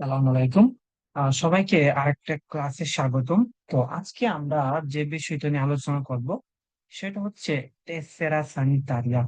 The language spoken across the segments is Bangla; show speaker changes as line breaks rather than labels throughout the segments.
সালামু আলাইকুম। সবাইকে আরেকটা ক্লাসে স্বাগতম। তো আজকে আমরা যে বিষয়টা নিয়ে আলোচনা করব, সেটা হচ্ছে তেসেরা সানিতারিয়া।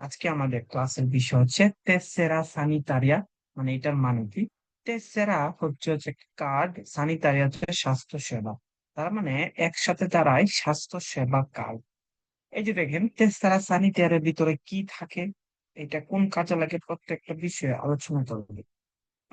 আজকে আমাদের ক্লাসের বিষয় হচ্ছে তেসেরা সানিতারিয়া মানে এটার মানে কি? তেসেরা হচ্ছে হচ্ছে কার্ড, সানিতারিয়া হচ্ছে স্বাস্থ্য সেবা তার মানে একসাথে তারাই স্বাস্থ্য সেবা কার্ড। এই যে দেখেন, তেসেরা সানিতারিয়ার ভিতরে কি থাকে? এটা কোন কাজে লাগে? প্রত্যেকটা বিষয়ে আলোচনা করবে।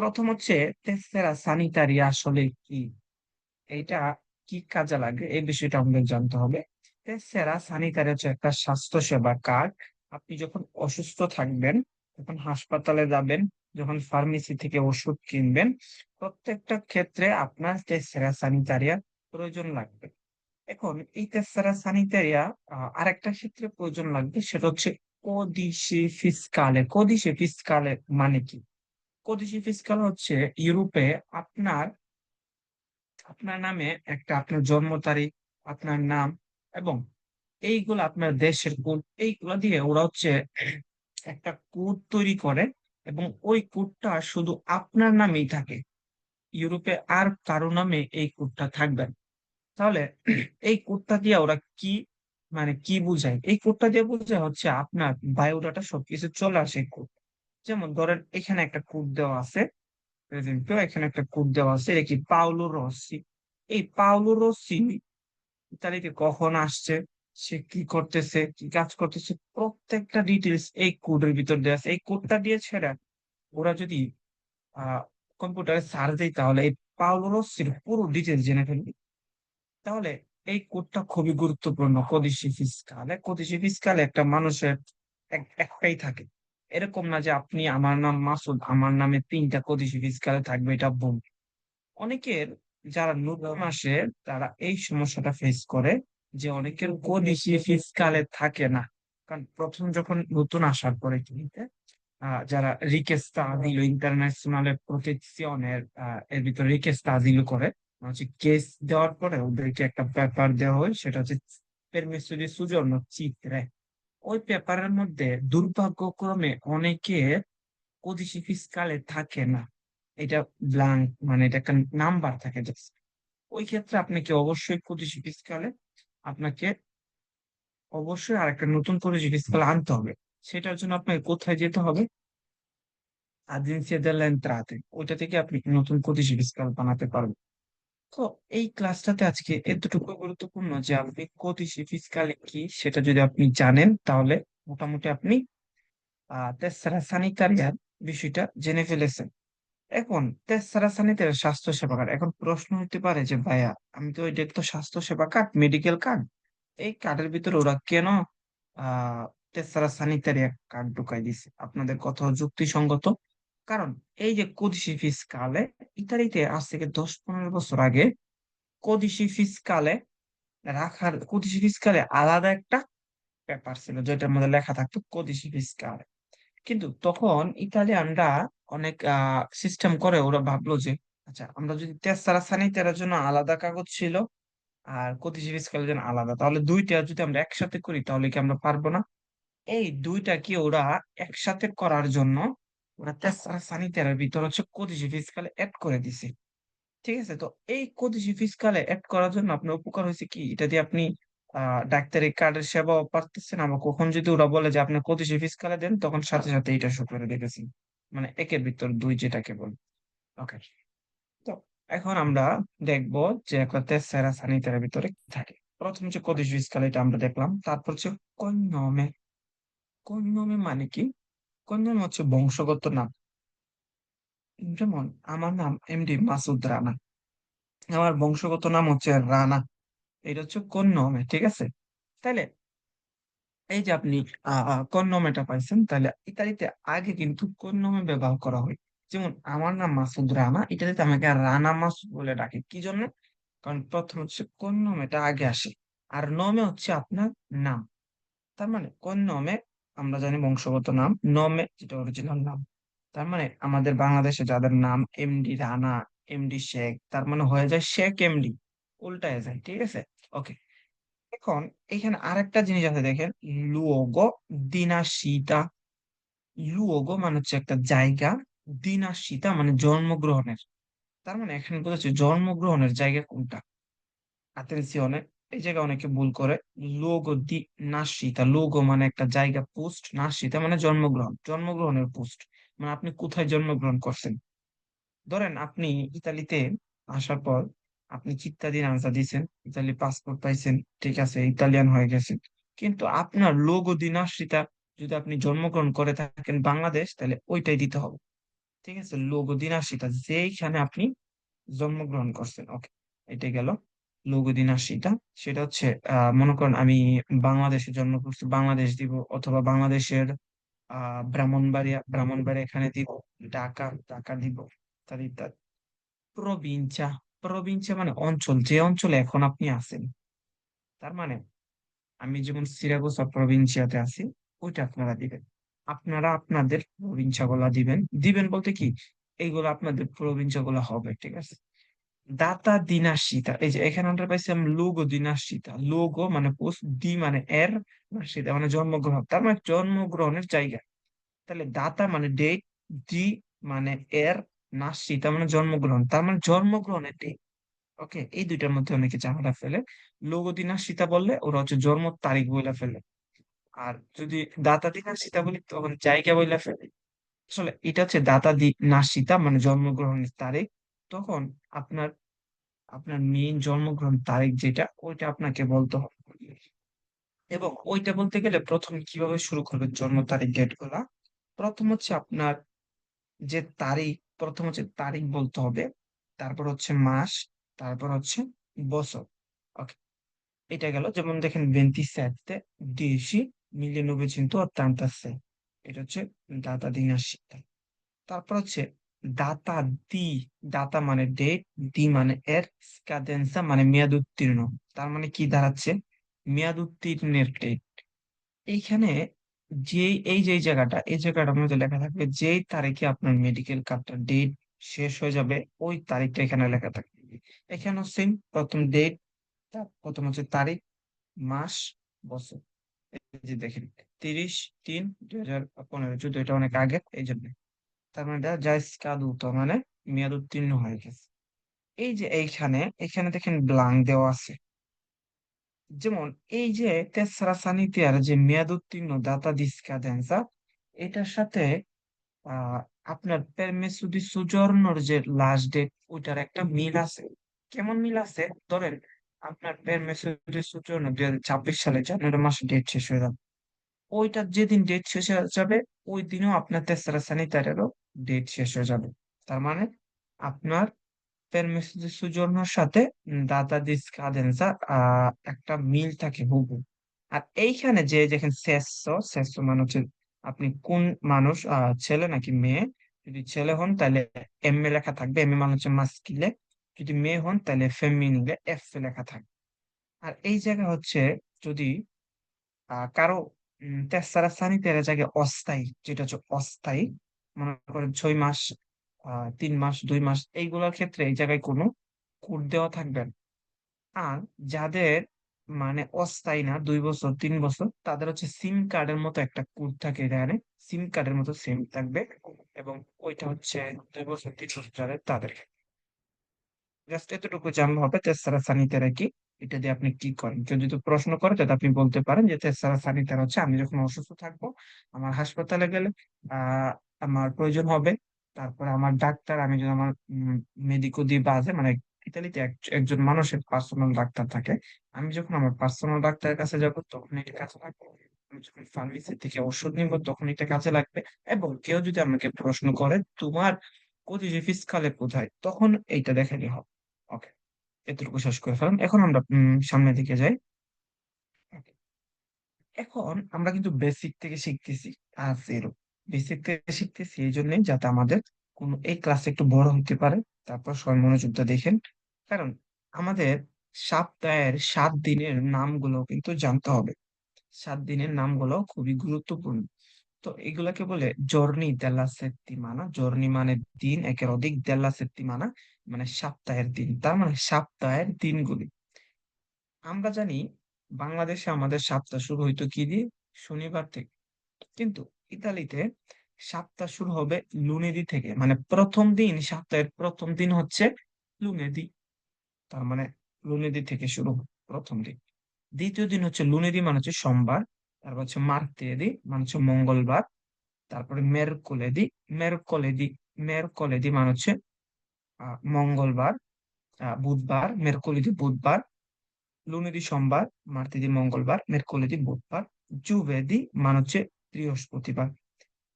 প্রথম হচ্ছে তেসেরা সানিটারি আসলে কি? এটা কি কাজে লাগে? এই বিষয়টা আমাদের জানতে হবে। তেসেরা সানিটারি হচ্ছে একটা স্বাস্থ্য সেবা কার্ড। আপনি যখন অসুস্থ থাকবেন তখন হাসপাতালে যাবেন, যখন ফার্মেসি থেকে ওষুধ কিনবেন, প্রত্যেকটা ক্ষেত্রে আপনার তেসেরা সানিটারিয়া প্রয়োজন লাগবে। এখন, এই তেসেরা সানিটারিয়া আরেকটা ক্ষেত্রে প্রয়োজন লাগবে, সেটা হচ্ছে কোদিশি ফিসকালে কোদিশি ফিসকালে মানে কি? কোদিশি ফিসকাল হচ্ছে ইউরোপে আপনার আপনার নামে একটা আপনার জন্ম তারিখ, আপনার নাম এবং এইগুলো আপনার দেশের কোড এইগুলো দিয়ে ওরা হচ্ছে একটা কোড তৈরি করে এবং ওই কোডটা শুধু আপনার নামেই থাকে। ইউরোপে আর কারও নামে এই কোডটা থাকবে। তাহলে এই কোডটা দিয়ে ওরা কি মানে কি বুঝায়? এই কোডটা দিয়ে বুঝায় হচ্ছে আপনার বায়োডাটা সবকিছু চলে আসে কোড। যেমন ধরেন এখানে একটা কোড দেওয়া আছে এখানে একটা কোড দেওয়া আছে, এটা কি পাওলো রসি এই পাওলো রসি ইতালিতে কখন আসছে? সে কি করতেছে? কি কাজ করতেছে? প্রত্যেকটা ডিটেলস এই কোডের ভিতর দেওয়া আছে। এই কোডটা দিয়ে ছেড়ে ওরা যদি কম্পিউটারে সার্চ দেয়, তাহলে এই পাওলো রসির পুরো ডিটেলস জেনে ফেলবে। তাহলে এই কোডটা খুবই গুরুত্বপূর্ণ। কদিশি ফিসকালে কদিশি ফিসকালে একটা মানুষের এক- একটাই থাকে। এরকম না যে আপনি আমার নাম মাসুদ, আমার নামে তিনটা কদিশি ফিসকালে থাকবে, এটা ভুল। অনেকের যারা নতুন আসে, তারা এই সমস্যাটা ফেস করে যে অনেকের কদিশি ফিসকালে থাকে না। কারণ প্রথম যখন নতুন আসার পরে কিনতে যারা রিকেস্তা দিল ইন্টারন্যাশনাল প্রোটেকশনের এর ভিতরে রিকেস্তা দিল করে হচ্ছে কেস দেওয়ার পরে ওদেরকে একটা পেপার দেওয়া হয়, সেটা হচ্ছে permesso soggiorno চিত্রে। ওই পেপারের মধ্যে দুর্ভাগ্যক্রমে অনেকে কদিশি ফিসকালে থাকে না। এটা ব্ল্যাঙ্ক মানে এটা একটা নাম্বার থাকে জাস্ট ওই ক্ষেত্রে আপনাকে অবশ্যই কদিশি ফিসকালে আপনাকে অবশ্যই আরেকটা নতুন কদিশি ফিসকাল আনতে হবে। সেটার জন্য আপনাকে কোথায় যেতে হবে? আগেন্সিয়া দেল এন্ট্রাতে ওইটা থেকে আপনি নতুন কদিশি ফিসকাল বানাতে পারবেন। তো এই ক্লাসটাতে আজকে এতটুকু গুরুত্বপূর্ণ যে আপনি কদিশি ফিসকালে কি সেটা যদি আপনি জানেন, তাহলে মোটামুটি আপনি তেসরা সানিটারিয়ার বিষয়টা জেনে ফেলেছেন। এখন তেসরা সানিটারিয়ার স্বাস্থ্য সেবা কার্ড, এখন প্রশ্ন হতে পারে যে, ভাইয়া, আমি তো এটা তো স্বাস্থ্য সেবা কার্ড মেডিকেল কার্ড, এই কার্ডের ভিতরে ওরা কেন আহ তেসরা সানিটারিয়া কার্ড ঢুকাই দিছে? আপনাদের কথা যুক্তিসঙ্গত। কারণ এই যে কদিশি ফিসকালে, ইতালিতে আজ থেকে দশ পনেরো বছর আগে কদিশি ফিসকালে রাখার, কদিশি ফিসকালে আলাদা একটা পেপার ছিল যেটার মধ্যে লেখা থাকতো কদিশি ফিসকালে। কিন্তু তখন ইতালিয়ানরা অনেক সিস্টেম করে, ওরা ভাবলো যে আচ্ছা আমরা যদি তেসারা সানিতারের জন্য আলাদা কাগজ ছিল আর কদিশি ফিসকালের জন্য আলাদা, তাহলে দুইটা যদি আমরা একসাথে করি তাহলে কি আমরা পারব না? এই দুইটা কি ওরা একসাথে করার জন্য ওরা তেসারা সানিতারের ভিতর হচ্ছে কদিশি ফিসকালে অ্যাড করে দিছে। ঠিক আছে? তো এই কদিশি ফিসকালে অ্যাড করার জন্য আপনার উপকার হয়েছে কি? এটা দিয়ে আপনি ডাক্তারি কার্ডের সেবাও পারতেছেন। আবার কখন যদি ওরা বলে যে আপনি কদিশি ফিসকালে দেন, তখন সাথে সাথে এটা শো করে দেখেছি মানে একের ভিতর দুই যেটাকে বলে। ওকে তো এখন আমরা দেখব যে একটা তেসেরা সানিটারের ভিতরে কি থাকে। প্রথম হচ্ছে কদিশি ফিসকাল এটা আমরা দেখলাম, তারপর হচ্ছে কন্যমে। কন্যমে মানে কি? কন্যমে হচ্ছে বংশগত নাম? যেমন আমার নাম এমডি মাসুদ রানা। আমার বংশগত নাম হচ্ছে রানা। এটা হচ্ছে কোন নমে, ঠিক আছে? তাইলে এই যে আপনি কোন নমেটা পাইছেন তাহলে ইতালিতে আগে কিন্তু কোন নমে ব্যবহার করা হয়? যেমন আমার নাম মাসুদ রানা, ইতালিতে আমাকে রানা মাসুদ বলে ডাকে। কি জন্য? কারণ প্রথম হচ্ছে কোন নমেটা আগে আসে, আর নমে হচ্ছে আপনার নাম। তার মানে কোন নমে আমরা জানি বংশগত নাম, নমে যেটা অরিজিনাল নাম। তার মানে আমাদের বাংলাদেশে যাদের নাম এমডি রানা এমডি শেখ, তার মানে হয়ে যায় শেখ এমডি উল্টায় যায় ঠিক আছে? ওকে এখন এখানে আরেকটা জিনিস আছে, দেখেন লুওগো দিনাশিতা। লুওগো মানে হচ্ছে একটা জায়গা, দিনাশিতা মানে জন্মগ্রহণের। তার মানে এখানে বলেছে জন্মগ্রহণের জায়গা কোনটা? আতেনসিওনে এই জায়গায় অনেকে ভুল করে। লোগো দি নাসিতা, লোগো মানে একটা জায়গা পোস্ট, নাসিতা মানে জন্মগ্রহণ, জন্মগ্রহণের পোস্ট। মানে আপনি কোথায় জন্মগ্রহণ করছেন? ধরেন আপনি ইতালিতে আসার পর আপনি চিত্তাদিন আনসার দিয়েছেন ইতালি পাসপোর্ট পাইছেন, ঠিক আছে, ইতালিয়ান হয়ে গেছেন। কিন্তু আপনার লোগো দি নাসিতা যদি আপনি জন্মগ্রহণ করে থাকেন বাংলাদেশ, তাহলে ওইটাই দিতে হবে। ঠিক আছে, লোগো দি নাসিতা, যেইখানে আপনি জন্মগ্রহণ করছেন। ওকে, এটাই গেল। লঘু সেটা সেটা হচ্ছে আহ মনে করেন আমি বাংলাদেশে জন্ম করছি বাংলাদেশ দিব অথবা বাংলাদেশের আহ ব্রাহ্মণবাড়িয়া ব্রাহ্মণবাড়িয়া এখানে দিব, ঢাকা ঢাকা দিব, ইত্যাদি ইত্যাদি। প্রবিঞ্চা প্রবিঞ্চা মানে অঞ্চল, যে অঞ্চলে এখন আপনি আছেন। তার মানে আমি যেমন সিরাগুসা প্রভিন্সিয়াতে আছি, ওইটা আপনারা দিবেন। আপনারা আপনাদের প্রভিন্সিয়া গুলা দিবেন। দিবেন বলতে কি? এইগুলো আপনাদের প্রভিন্সিয়া গুলা হবে, ঠিক আছে? দাতা দিনাশিতা। এই যে এখানে আমরা পাইছিলাম লোগো দিনাশিতা। লোগো মানে পোস্ট দি মানে এর নাশিতা মানে জন্মগ্রহণ। তার মানে জন্মগ্রহণের জায়গা। তাহলে দাতা মানে ডেট দি মানে এর, নাশিতা মানে জন্মগ্রহণ। তার মানে জন্মগ্রহণের ডেট। ওকে? এই দুইটার মধ্যে অনেকে ঝামেলা ফেলে। লোগো দিনাশিতা বললে ওরা হচ্ছে জন্ম তারিখ বইলা ফেলে। আর যদি দাতা দিনাশিতা বলি, তখন জায়গা বইলা ফেলে। আসলে এটা হচ্ছে দাতা দি নাশিতা মানে জন্মগ্রহণের তারিখ। তখন আপনার আপনার মেইন জন্মগ্রহণ তারিখ যেটা, ওইটা আপনাকে বলতে হবে। এবং ওইটা বলতে গেলে প্রথম কীভাবে শুরু করবে জন্ম তারিখ ডেটগুলা? প্রথম হচ্ছে আপনার যে তারিখ, প্রথম হচ্ছে তারিখ বলতে হবে, তারপর হচ্ছে মাস, তারপর হচ্ছে বছর। ওকে এটা গেল। যেমন দেখেন 27 10 1986 এটা হচ্ছে দাতা দিনার শিক্ষা। তারপর হচ্ছে দাতা দি দাতা মানে ডেট দি মানে এর স্কাদেন্সা মানে মেয়াদ উত্তীর্ণ। তার মানে কি দাঁড়াচ্ছে? মেয়াদ উত্তীর্ণের ডেট এইখানে যে এই যে জায়গাটা, এই জায়গাটার মধ্যে লেখা থাকবে যেই তারিখে আপনার মেডিকেল কার্ডটা ডেট শেষ হয়ে যাবে, ওই তারিখটা এখানে লেখা থাকবে। এখানে সেম প্রথম ডেট প্রথম হচ্ছে তারিখ, মাস, বছর। দেখেন, তিরিশ তিন দুই হাজার পনেরো চোদ্দ এটা অনেক আগে, এই জন্য। তার মানে এটা মানে মেয়াদ উত্তীর্ণ হয়ে গেছে। এই যে এইখানে, এখানে দেখেন ব্লাঙ্ক দেওয়া আছে। যেমন এই যে তেসরা সানিতিয়ার যে মেয়াদ উত্তীর্ণ দাতা দি স্কাদেন্সা এটার সাথে আপনার পেরমেসু দি সুজর্নোর যে লাস্ট ডেট ওইটার একটা মিল আছে। কেমন মিল আছে? ধরেন আপনার পেরমেসু দি সুজর্নো দুই হাজার ছাব্বিশ সালে জানুয়ারি মাসে ডেট শেষ হয়ে যাবে। ওইটার যেদিন ডেট শেষ হয়ে যাবে, ওই দিনও আপনার তেসরা সানিতারেরও ডেট শেষ হয়ে যাবে। তার মানে আপনার permesso di সাথে দাতা দি স্কাদেন্সা একটা মিল থাকে হুবহু। আর এইখানে যে দেখেন সেসো সেসো মানে হচ্ছে আপনি কোন মানুষ ছেলে নাকি মেয়ে, যদি ছেলে হন তাহলে এম এ লেখা থাকবে। এম এ মানে হচ্ছে মাস্কিলে যদি মেয়ে হন তাহলে ফেমিনিলে এফ এ লেখা থাকবে। আর এই জায়গা হচ্ছে যদি কারও তেসারা সানিতের জায়গায় অস্থায়ী, যেটা হচ্ছে অস্থায়ী মনে করেন ছয় মাস তিন মাস, দুই মাস, এইগুলোর ক্ষেত্রে এই জায়গায় কোনো কোড দেওয়া থাকবে না। আর যাদের মানে অস্থায়ী না, দুই বছর, তিন বছর, তাদের হচ্ছে সিম কার্ডের মতো একটা কোড থাকে এখানে। সিম কার্ডের মতো সিম থাকবে এবং ওইটা হচ্ছে দুই বছর, তিন বছর যাদের, তাদের। জাস্ট এতটুকু জানলে হবে, তেসারা সানিতেরা কি, এটা দিয়ে আপনি কি করেন? কেউ যদি প্রশ্ন করে, তাহলে আপনি বলতে পারেন যে তেসারা সানিতেরা হচ্ছে আমি যখন অসুস্থ থাকব, আমার হাসপাতালে গেলে, আহ আমার প্রয়োজন হবে। তারপরে আমার ডাক্তার, আমি যদি আমার মেডিকো দি বাজে মানে ইতালিতে একজন মানুষের পার্সোনাল ডাক্তার থাকে, আমি যখন আমার পার্সোনাল ডাক্তারের কাছে যাব, তখন এটা কাজে লাগবে আমি যখন ফার্মেসি থেকে ওষুধ নিব, তখন এটা কাজে লাগবে। এবং কেউ যদি আমাকে প্রশ্ন করে, তোমার কোদিজে ফিসকালে কোথায়? তখন এইটা দেখালে হবে। ওকে এতটুকু শেষ করে ফেলাম এখন আমরা সামনের দিকে যাই। এখন আমরা কিন্তু বেসিক থেকে শিখতেছি। আর জিরো বেসিক শিখতেছি এই জন্যই যাতে আমাদের কোন, এই ক্লাস একটু বড় হতে পারে। তারপর সবাই মনোযোগটা দেখেন। কারণ আমাদের সপ্তাহের সাত দিনের নামগুলো কিন্তু জানতে হবে। সাত দিনের নামগুলো খুবই গুরুত্বপূর্ণ। তো এগুলাকে বলে জর্নি দেল্লা সেত্তিমানা জর্নি মানে দিন, একের অধিক দেল্লা সেত্তিমানা মানে সপ্তাহের দিন। তার মানে সপ্তাহের দিনগুলি। আমরা জানি বাংলাদেশে আমাদের সপ্তাহ শুরু হইতো কি দিয়ে? শনিবার থেকে। কিন্তু ইতালিতে সপ্তাহ শুরু হবে লুনেদি থেকে। মানে প্রথম দিন, সপ্তাহের প্রথম দিন হচ্ছে লুনেদি। তার মানে লুনেদি থেকে শুরু প্রথম দিন। দ্বিতীয় দিন হচ্ছে লুনেদি মানে হচ্ছে সোমবার। তারপর হচ্ছে মার্তেদি মানে হচ্ছে মঙ্গলবার। তারপরে মেরকোলেদি মেরকোলেদি মেরকোলেদি মানে হচ্ছে মঙ্গলবার বুধবার, মেরকোলেদি বুধবার, লুনেদি সোমবার মার্তেদি মঙ্গলবার, মেরকোলেদি বুধবার, জুভেদি মানে হচ্ছে বৃহস্পতিবার।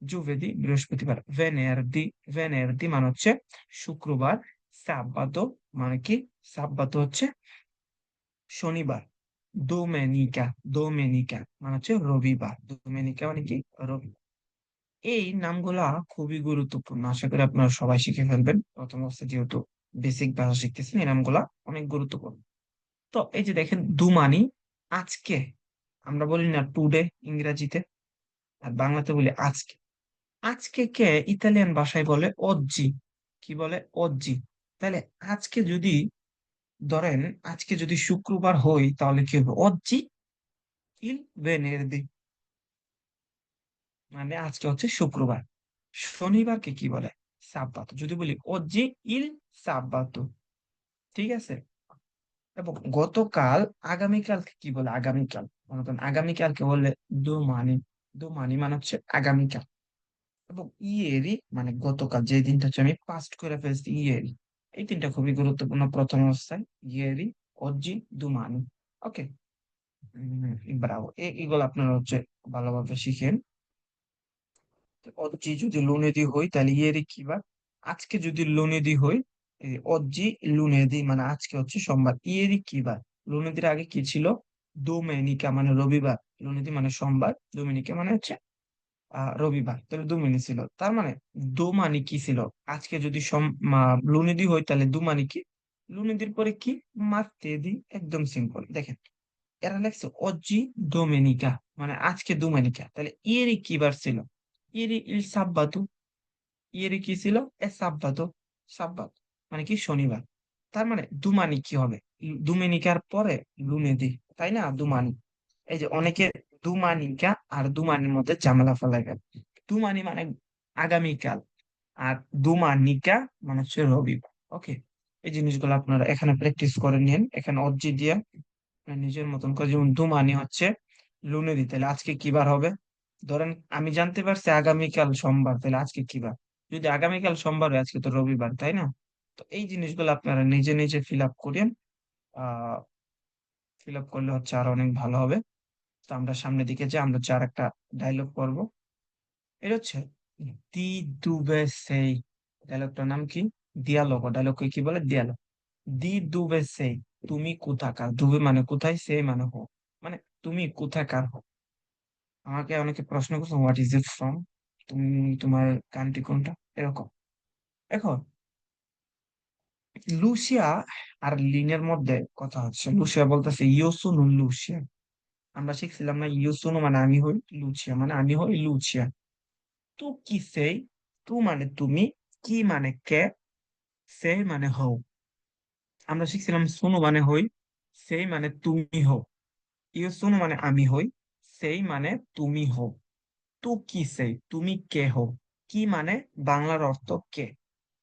জুভেদি বৃহস্পতিবার। ভেনেরদি ভেনেরদি মানে হচ্ছে শুক্রবার, সাব্বাতো মানে কি? সাব্বাতো হচ্ছে শনিবার। দোমেনিকা দোমেনিকা মানে হচ্ছে রবিবার। দোমেনিকা মানে কি? রবিবার এই নামগুলা খুবই গুরুত্বপূর্ণ। আশা করি আপনারা সবাই শিখে ফেলবেন। প্রথম অবস্থায় যেহেতু বেসিক ভাষা শিখতেছেন, এই নামগুলা অনেক গুরুত্বপূর্ণ। তো এই যে দেখেন, দুমানি, আজকে আমরা বলি না টুডে ইংরেজিতে আর বাংলাতে বলি আজকে। আজকে কে ইতালিয়ান ভাষায় বলে অজ্জি। কি বলে? অজ্জি। তাহলে আজকে যদি, ধরেন আজকে যদি শুক্রবার হই, তাহলে কি হবে? অজ্জি ইল ভেনেরদি। মানে আজকে হচ্ছে শুক্রবার। শনিবারকে কি বলে? সাব্বাতো। যদি বলি অজ্জি ইল সাব্বাতো। ঠিক আছে? এবং গতকাল আগামীকালকে কি বলে? আগামীকাল। মনে করেন আগামীকালকে বললে দুমানি দুমানি মানে হচ্ছে আগামীকাল। এবং ইয়েরি মানে গতকাল, যে দিনটা হচ্ছে আমি পাস্ট করে ফেলছি ইয়েরি এই তিনটা খুবই গুরুত্বপূর্ণ। প্রথম অবস্থায় ইয়েরি অজ্জি দুমানি ওকে ব্রাভো এগুলো আপনারা হচ্ছে ভালোভাবে শিখেন। অজ্জি যদি লুনেদি হই, তাহলে ইয়েরি কি বার আজকে যদি লুনেদি হই, এই অজ্জি লুনেদি মানে আজকে হচ্ছে সোমবার ইয়েরি কি বার লুনেদির আগে কি ছিল? দোমেনিকা মানে রবিবার লুনেদি মানে সোমবার, দোমেনিকা মানে হচ্ছে রবিবার। তাহলে দুমানি ছিল। তার মানে দুমানি কি ছিল? আজকে যদি লুনেদি হয় তাহলে দুমানি কি? লুনেদির পরে কি? মারতে দি একদম সিম্পল দেখেন, এরা লেখছে অজি দোমেনিকা মানে আজকে দুমানিকা। তাহলে ইয়েরি কি বার ছিল? ইয়েরি ইল সাব্বাতু। ইয়েরি কি ছিল? এ সাব্বাতো, সাব্বাত। মানে কি? শনিবার। তার মানে দুমানি কি হবে? দুমেনিকার পরে লুনেদি তাই না? দুমানি। এই যে অনেকে দুমানিকা আর দুমানির মধ্যে ঝামেলা ফেলা গেল। দুমানি মানে আগামীকাল আর দুমানিকা মানে হচ্ছে রবিবার, ওকে? এই জিনিসগুলো আপনারা এখানে প্র্যাকটিস করে নিন। এখানে অর্জি দিয়ে নিজের মতন করে যেমন দুমানি হচ্ছে লুনে দিতে তাহলে আজকে কি বার হবে? ধরেন আমি জানতে পারছি আগামীকাল সোমবার, তাহলে আজকে কি বার? যদি আগামীকাল সোমবার হয়, আজকে তো রবিবার, তাই না? তো এই জিনিসগুলো আপনারা নিজে নিজে ফিল আপ করেন আহ ফিল আপ করলে হচ্ছে আরও অনেক ভালো হবে। তো আমরা সামনের দিকে যে, আমরা চার একটা ডায়লগ করব। এটা হচ্ছে দি দুবে সেই ডায়লগটার নাম কি? দিয়ালগ। ডায়লগ কি বলে? দিয়ালগ। দি দুবে সেই, তুমি কোথাকার? দুবে মানে কোথায়? সেই মানে হো। মানে তুমি কোথাকার হো। আমাকে অনেকে প্রশ্ন করছে হোয়াট ইজ ইট ফ্রম তুমি, তোমার কান্ট্রি কোনটা? এরকম। এখন লুসিয়া আর লিনের মধ্যে কথা হচ্ছে। লুসিয়া বলতেছে, ইয়োসুনু লুসিয়া। আমরা শিখছিলাম না, ইয়োসুনু মানে আমি হই লুচিয়া মানে আমি হই লুচিয়া তু কি সেই? তু মানে তুমি? কি মানে কে? সেই মানে হও। আমরা শিখছিলাম, সুনু মানে হই, সেই মানে তুমি হও। ইয়োসুনু মানে আমি হই, সেই মানে তুমি হও। তু কি সেই? তুমি কে হও? কি মানে? বাংলার অর্থ কে?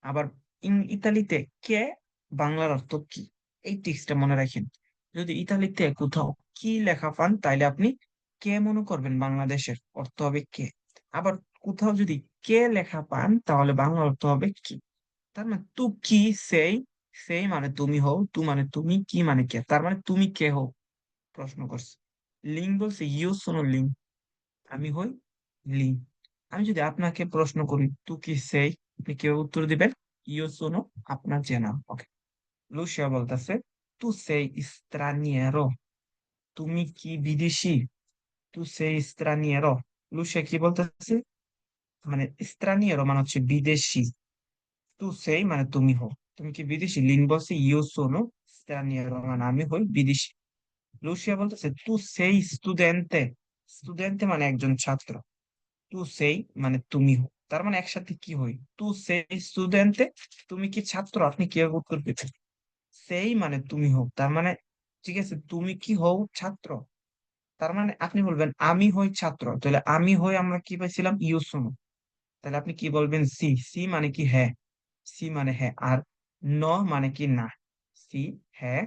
আবার ইং- ইতালিতে কে বাংলার অর্থ কি? এই টিক্সটা মনে রাখেন। যদি ইতালিতে কোথাও কি লেখা পান, তাইলে আপনি কে মনে করবেন? বাংলাদেশের অর্থ হবে কে? আবার কোথাও যদি কে লেখা পান, তাহলে বাংলা অর্থ হবে কি? তার মানে তু কি সেই সেই মানে তুমি হও, তু মানে তুমি কি মানে কে? তার মানে তুমি কে হও? প্রশ্ন করছে। লিং বলছে, ইউ শোনো লিং আমি হই লিং আমি যদি আপনাকে প্রশ্ন করি, তু কি সেই? আপনি কেউ উত্তর দিবেন? ইউ শোনো আপনার চেনা ওকে লুসিয়া বলতেছে তু সেই straniero তুমি কি বিদেশি? তু সেই straniero লুসিয়া কি বলতেছে? মানে straniero মানে হচ্ছে বিদেশি। তু সেই মানে তুমি হো তুমি কি বিদেশি? লিন বলছে ইউ সোনো straniero মানে আমি হই বিদেশি। লুসিয়া বলতেছে তু সেই স্টুডেন্টে স্টুডেন্টে মানে একজন ছাত্র। তু সেই মানে তুমি হো তার মানে একসাথে কি হই তু সেই স্টুডেন্টে তুমি কি ছাত্র? আপনি কীভাবে উত্তর পেতেন সেই মানে তুমি হও। তার মানে ঠিক আছে, তুমি কি হও ছাত্র? তার মানে আপনি বলবেন, আমি হই ছাত্র। তাহলে আমি হই আমরা কি পাইছিলাম? ইউসুনো তাহলে আপনি কি বলবেন? সি। সি মানে কি হ্যাঁ। সি মানে হ্যাঁ। আর ন মানে কি না? সি হ্যাঁ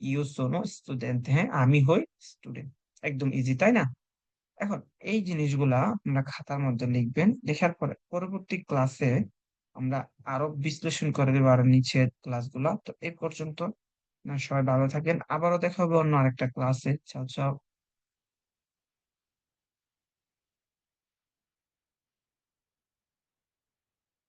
ইউ সোনো স্টুডেন্ট হ্যাঁ আমি হই স্টুডেন্ট একদম ইজি তাই না? এখন এই জিনিসগুলা আমরা খাতার মধ্যে লিখবেন, লেখার পরে পরবর্তী ক্লাসে আমরা আরও বিশ্লেষণ করে দেবো আর নিচের ক্লাসগুলা তো এই পর্যন্ত সবাই ভালো থাকেন। আবারও দেখা হবে অন্য আরেকটা ক্লাসে চাও চাও।